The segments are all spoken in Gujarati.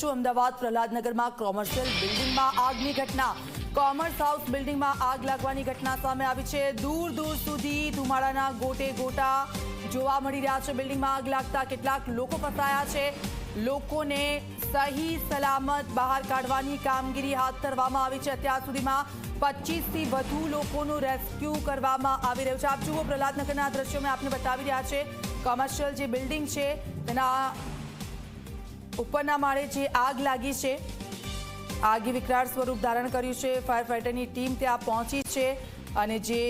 કરીશું અમદાવાદ પ્રહલાદનગરમાં કોમર્શિયલ બિલ્ડિંગમાં આગની ઘટના. કોમર્સ હાઉસ બિલ્ડિંગમાં આગ લાગવાની ઘટના સામે આવી છે. દૂર દૂર સુધી ધુમાડાના ગોટે ગોટા જોવા મળી રહ્યા છે. બિલ્ડિંગમાં આગ લાગતા કેટલાક લોકો ફસાયા છે. લોકોને સહી સલામત બહાર કાઢવાની કામગીરી હાથ ધરવામાં આવી છે. અત્યાર સુધીમાં પચીસથી વધુ લોકોનું રેસ્ક્યુ કરવામાં આવી રહ્યું છે. આપ જુઓ પ્રહલાદનગરના દ્રશ્યો મેં આપને બતાવી રહ્યા છે. કોમર્શિયલ જે બિલ્ડિંગ છે, તેના ઉપરના માળે જે આગ લાગી છે, આગે વિકરાળ સ્વરૂપ ધારણ કર્યું છે. ફાયર ફાઈટરની ટીમ ત્યાં પહોંચી છે અને જે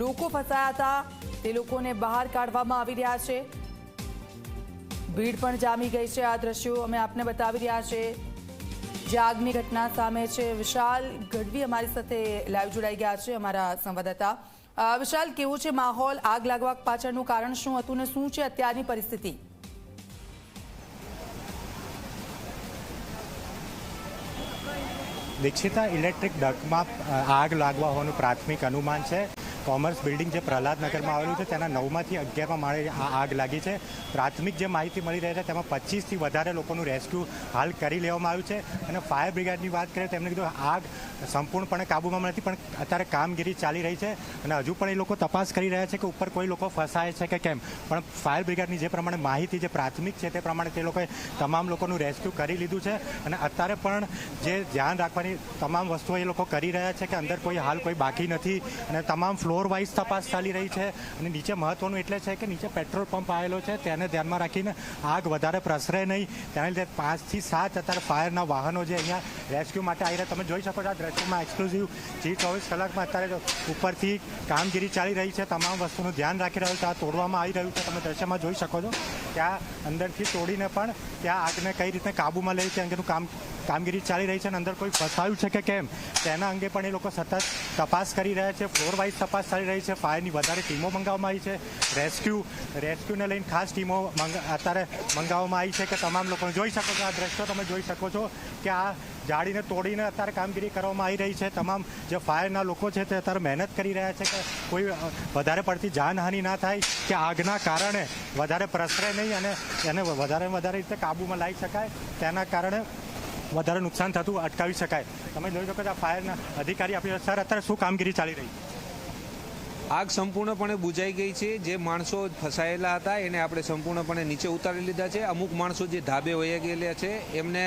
લોકો ફસાયા હતા, તે લોકોને બહાર કાઢવામાં આવી રહ્યા છે. ભીડ પણ જામી ગઈ છે. આ દ્રશ્યો અમે આપને બતાવી રહ્યા છે. જે આગની ઘટના સામે છે. વિશાલ ગઢવી અમારી સાથે લાઈવ જોડાઈ ગયા છે અમારા સંવાદદાતા. વિશાલ, કેવું છે માહોલ? આગ લાગવા પાછળનું કારણ શું હતું ને શું છે અત્યારની પરિસ્થિતિ? દીક્ષિતા ઇલેક્ટ્રિક ડકમાં આગ લાગવા હોવાનું પ્રાથમિક અનુમાન છે. કોમર્સ બિલ્ડિંગ જે પ્રહલાદનગરમાં આવેલું છે, તેના નવમાંથી અગિયારમાં માળે આ આગ લાગી છે. પ્રાથમિક જે માહિતી મળી રહી છે, તેમાં પચીસથી વધારે લોકોનું રેસ્ક્યુ હાલ કરી લેવામાં આવ્યું છે. અને ફાયર બ્રિગેડની વાત કરીએ, તો એમણે કીધું આગ સંપૂર્ણપણે કાબૂમાં નથી, પણ અત્યારે કામગીરી ચાલી રહી છે. અને હજુ પણ એ લોકો તપાસ કરી રહ્યા છે કે ઉપર કોઈ લોકો ફસાય છે કે કેમ. પણ ફાયર બ્રિગેડની જે પ્રમાણે માહિતી જે પ્રાથમિક છે, તે પ્રમાણે તે લોકોએ તમામ લોકોનું રેસ્ક્યુ કરી લીધું છે. અને અત્યારે પણ જે ધ્યાન રાખવાની તમામ વસ્તુઓ એ લોકો કરી રહ્યા છે કે અંદર કોઈ હાલ કોઈ બાકી નથી. અને તમામ ફ્લોર વાઇઝ તપાસ ચાલી રહી છે અને નીચે મહત્વનું એટલે છે કે નીચે પેટ્રોલ પંપ આવેલો છે, તેને ધ્યાનમાં રાખીને આગ વધારે પ્રસરે નહીં. તેના લીધે પાંચથી સાત અત્યારે ફાયરના વાહનો જે અહીંયા રેસ્ક્યુ માટે આવી રહ્યા. તમે જોઈ શકો છો આ દ્રશ્યમાં એક્સક્લુઝિવ જી ચોવીસ કલાકમાં અત્યારે ઉપરથી કામગીરી ચાલી રહી છે. તમામ વસ્તુનું ધ્યાન રાખી રહ્યું છે. આ તોડવામાં આવી રહ્યું છે. તમે દ્રશ્યમાં જોઈ શકો છો ત્યાં અંદરથી તોડીને પણ ત્યાં આગને કઈ રીતે કાબૂમાં લેવી છે અંગેનું કામ કામગીરી ચાલી રહી છે અને અંદર કોઈ ફસાયું છે કે કેમ? તેના અંગે પણ એ લોકો સતત તપાસ કરી રહ્યા છે. ફ્લોર વાઇઝ તપાસ ચાલી રહી છે. ફાયરની વધારે ટીમો મંગાવવામાં આવી છે. રેસ્ક્યુ રેસ્ક્યુને લઈને ખાસ ટીમો અત્યારે મંગાવવામાં આવી છે કે તમામ લોકો જોઈ શકો છો. આ દ્રશ્યો તમે જોઈ શકો છો કે આ જાળીને તોડીને અત્યારે કામગીરી કરવામાં આવી રહી છે. તમામ જે ફાયરના લોકો છે તે અત્યારે મહેનત કરી રહ્યા છે કે કોઈ વધારે પડતી જાનહાનિ ના થાય કે આગના કારણે વધારે પ્રસરે નહીં અને એને વધારે વધારે રીતે કાબૂમાં લાવી શકાય. તેના કારણે વધારે નુકસાન થતું અટકાવી શકાય. તમે જોઈ શકો છો આ ફાયરના અધિકારી આપી સર અત્યારે શું કામગીરી ચાલી રહી? આગ સંપૂર્ણપણે બુજાઈ ગઈ છે. જે માણસો ફસાયેલા હતા એને આપણે સંપૂર્ણપણે નીચે ઉતારી લીધા છે. અમુક માણસો જે ધાબે વહી ગયેલા છે એમને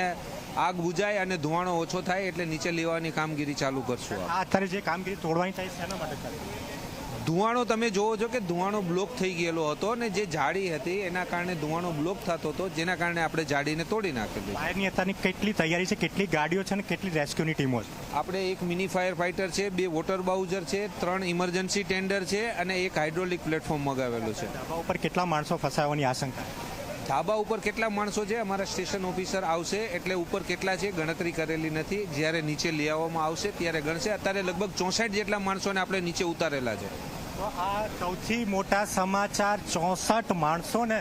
આગ બુજાય અને ધુવાણો ઓછો થાય એટલે નીચે લેવાની કામગીરી ચાલુ કરશું આ અત્યારે જે કામગીરી તોડવાની થાય છે એના માટે? ધુવાણો તમે જોવો છો કે ધુવાણો બ્લોક થઈ ગયેલો હતો અને જે જાળી હતી એના કારણે ધુવાણો બ્લોક થતો હતો જેના કારણે આપણે જાડીને તોડી નાખેલી ફાયરની અત્યારની કેટલી તૈયારી છે કેટલી ગાડીઓ છે અને કેટલી રેસ્ક્યુની ટીમો છે? આપણે એક મિની ફાયર ફાઇટર છે બે વોટર બાઉઝર છે ત્રણ ઇમરજન્સી ટેન્ડર છે અને એક હાઇડ્રોલિક પ્લેટફોર્મ મગાવેલું છે. ધાબા ઉપર કેટલા માણસો ફસાવાની આશંકા? ધાબા ઉપર કેટલા માણસો છે? અમારા સ્ટેશન ઓફિસર આવશે એટલે ઉપર કેટલા છે ગણતરી કરેલી નથી. જ્યારે નીચે લઈ આવવામાં આવશે ત્યારે ગણશે. અત્યારે લગભગ ચોસઠ જેટલા માણસોને આપણે નીચે ઉતારેલા છે. તો આ સૌથી મોટા સમાચાર ચોસઠ માણસોને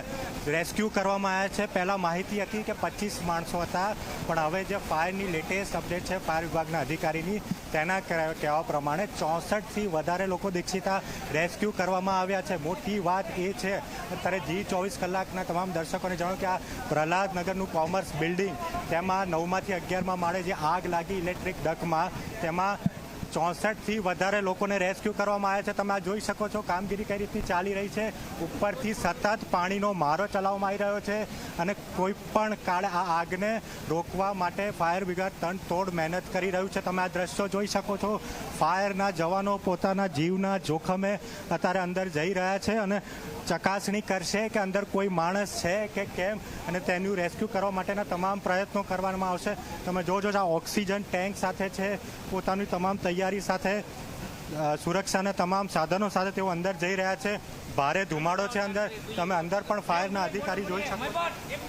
રેસ્ક્યુ કરવામાં આવ્યા છે. પહેલાં માહિતી હતી કે પચીસ માણસો હતા, પણ હવે જે ફાયરની લેટેસ્ટ અપડેટ છે ફાયર વિભાગના અધિકારીની, તેના કહેવા પ્રમાણે ચોસઠથી વધારે લોકો દીક્ષિતા રેસ્ક્યુ કરવામાં આવ્યા છે. મોટી વાત એ છે, અત્યારે જી ચોવીસ કલાકના તમામ દર્શકોને જણાવ્યું કે આ પ્રહલાદનગરનું કોમર્સ બિલ્ડિંગ, તેમાં નવમાંથી અગિયારમાં માળે જે આગ લાગી ઇલેક્ટ્રિક ડકમાં, તેમાં ચોસઠથી વધારે લોકોને રેસ્ક્યુ કરવામાં આવ્યા છે. તમે આ જોઈ શકો છો કામગીરી કઈ રીતની ચાલી રહી છે. ઉપરથી સતત પાણીનો મારો ચલાવવામાં આવી રહ્યો છે અને કોઈ પણ કાળે આ આગને રોકવા માટે ફાયર બ્રિગેડ તનતોડ મહેનત કરી રહ્યું છે. તમે આ દ્રશ્યો જોઈ શકો છો. ફાયરના જવાનો પોતાના જીવના જોખમે અત્યારે અંદર જઈ રહ્યા છે અને ચકાસણી કરશે કે અંદર કોઈ માણસ છે કે કેમ અને તેનું રેસ્ક્યુ કરવા માટેના તમામ પ્રયત્નો કરવામાં આવશે. તમે જોજો આ ઓક્સિજન ટેન્ક સાથે છે. પોતાની તમામ તૈયારી સાથે સુરક્ષાના તમામ સાધનો સાથે તેઓ અંદર જઈ રહ્યા છે. ભારે ધુમાડો છે અંદર. તમે અંદર પણ ફાયરના અધિકારી જોઈ શકો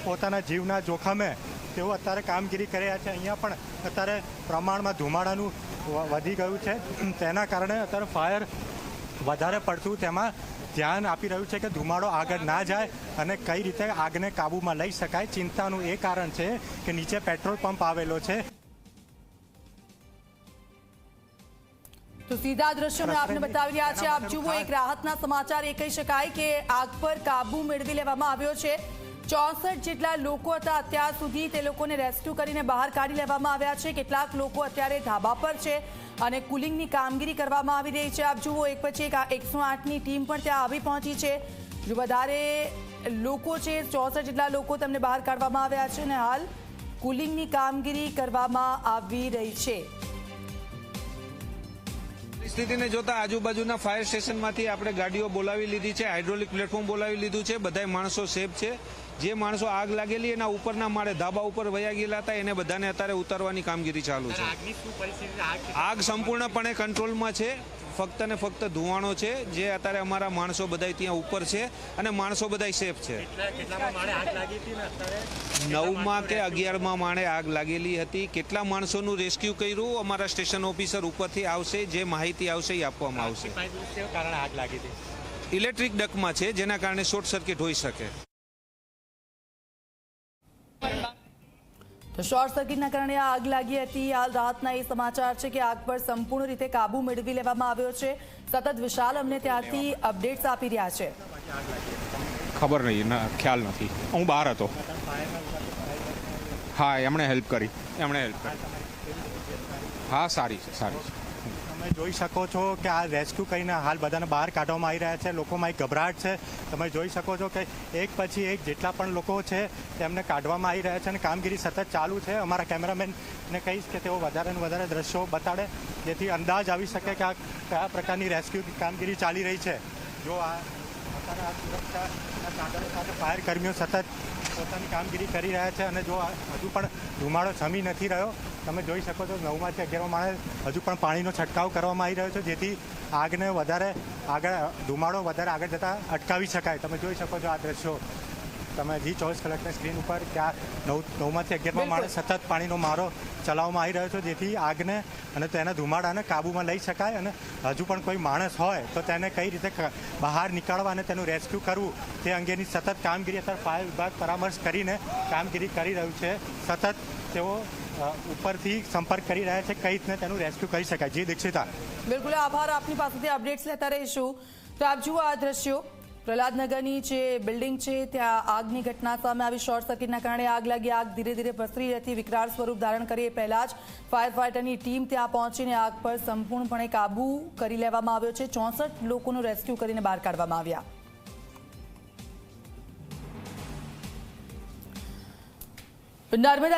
પોતાના જીવના જોખમે તેઓ અત્યારે કામગીરી કરી રહ્યા છે. અહીંયા પણ અત્યારે પ્રમાણમાં ધુમાડાનું વધી ગયું છે. તેના કારણે અત્યારે ફાયર વધારે પડતું તેમાં ધ્યાન આપી રહ્યું છે કે ધુમાડો આગળ ના જાય અને કઈ રીતે આગને કાબૂમાં લઈ શકાય. ચિંતાનું એ કારણ છે કે નીચે પેટ્રોલ પંપ આવેલો છે. તો સીધા દ્રશ્યો મેં આપને બતાવી રહ્યા છે. આપ જુઓ એક રાહતના સમાચાર. એ કહી શકાય કે આગ પર કાબુ મેળવી લેવામાં આવ્યો છે. ચોસઠ જેટલા લોકો હતા અત્યાર સુધી તે લોકોને રેસ્ક્યુ કરીને બહાર કાઢી લેવામાં આવ્યા છે. કેટલાક લોકો અત્યારે ધાબા પર છે અને કુલિંગની કામગીરી કરવામાં આવી રહી છે. આપ જુઓ એક પછી એક એકસો આઠની ટીમ પણ ત્યાં આવી પહોંચી છે. જો વધારે લોકો છે ચોસઠ જેટલા લોકો તેમને બહાર કાઢવામાં આવ્યા છે અને હાલ કુલિંગની કામગીરી કરવામાં આવી રહી છે. પરિસ્થિતિને જોતા આજુબાજુના ફાયર સ્ટેશનમાંથી આપણે ગાડીઓ બોલાવી લીધી છે હાઇડ્રોલિક પ્લેટફોર્મ બોલાવી લીધું છે બધાય માણસો સેફ છે. જે માણસો આગ લાગેલી એના ઉપરના માળે ધાબા ઉપર વયા ગયેલા હતા એને બધાને અત્યારે ઉતારવાની કામગીરી ચાલુ છે. આગ સંપૂર્ણપણે કંટ્રોલમાં છે. ફક્ત ને ફક્ત ધુવાણો છે જે અત્યારે અમારા માણસો બધા ત્યાં ઉપર છે અને માણસો બધા સેફ છે. નવમાં કે અગિયારમાં માણે આગ લાગેલી હતી. કેટલા માણસોનું રેસ્ક્યુ કર્યું? અમારા સ્ટેશન ઓફિસર ઉપરથી આવશે જે માહિતી આવશે એ આપવામાં આવશે. ઇલેક્ટ્રિક ડકમાં છે જેના કારણે શોર્ટ સર્કિટ હોઈ શકે. શોર્ટ સર્કિટના કારણે આગ લાગી હતી. હાલ રાહતના એ સમાચાર છે કે આગ પર સંપૂર્ણ રીતે કાબુ મેળવી લેવામાં આવ્યો છે. સતત વિશાલ અમને ત્યારથી અપડેટ્સ આપી રહ્યા છે. ખબર નહીં ખ્યાલ નથી. હું બહાર હતો. હા, એમણે હેલ્પ કરી. એમણે હેલ્પ કરી. હા, સારી છે સારી છે. તમે જોઈ શકો છો કે આ રેસ્ક્યુ કરીને હાલ બધાને બહાર કાઢવામાં આવી રહ્યા છે. લોકોમાં એક ગભરાટ છે. તમે જોઈ શકો છો કે એક પછી એક જેટલા પણ લોકો છે તેમને કાઢવામાં આવી રહ્યા છે અને કામગીરી સતત ચાલુ છે. અમારા કેમેરામેનને કહીશ કે તેઓ વધારે વધારે દ્રશ્યો બતાડે, જેથી અંદાજ આવી શકે કે આ કયા પ્રકારની રેસ્ક્યુ કામગીરી ચાલી રહી છે. જો આ અત્યારે આ સુરક્ષાના સાધનો સાથે ફાયર કર્મીઓ સતત પોતાની કામગીરી કરી રહ્યા છે અને જો હજુ પણ ધુમાડો છમી નથી રહ્યો તમે જોઈ શકો છો નવમાંથી અગિયારમાં માણસ હજુ પણ પાણીનો છંટકાવ કરવામાં આવી રહ્યો છે જેથી આગને વધારે આગળ ધુમાડો વધારે આગળ જતાં અટકાવી શકાય. તમે જોઈ શકો છો આ દ્રશ્યો. તમે જી ચોવીસ કલાકની સ્ક્રીન ઉપર કે નવ નવમાંથી અગિયારમાં માણસ સતત પાણીનો મારો ચલાવવામાં આવી રહ્યો છે જેથી આગને અને તેના ધુમાડાને કાબૂમાં લઈ શકાય અને હજુ પણ કોઈ માણસ હોય તો તેને કઈ રીતે બહાર નીકાળવા અને તેનું રેસ્ક્યુ કરવું તે અંગેની સતત કામગીરી અત્યારે ફાયર વિભાગ પરામર્શ કરીને કામગીરી કરી રહ્યું છે. સતત તેઓ ઉપરથી સંપર્ક કરી રહ્યા છે, કઈ રીતને તેનું રેસ્ક્યુ કરી શકાય, જે દીક્ષિતા. બિલકુલ, આભાર, આપની પાસેથી અપડેટ્સ લેતા રહીશું. તો આપ જુઓ આ દ્રશ્યો. પ્રહલાદનગરની જે બિલ્ડિંગ છે, ત્યાં આગની ઘટના સામે આવી શોર્ટ સર્કિટના કારણે આગ લાગી, આગ ધીરે ધીરે પ્રસરી હતી. વિકરાળ સ્વરૂપ ધારણ કરી એ પહેલા જ. ફાયર ફાઇટરની ટીમ ત્યાં પહોંચીને આગ પર સંપૂર્ણપણે કાબુ કરી લેવામાં આવ્યો છે. ચોસઠ લોકોનું રેસ્ક્યુ કરીને બહાર કાઢવામાં આવ્યા. નર્મદા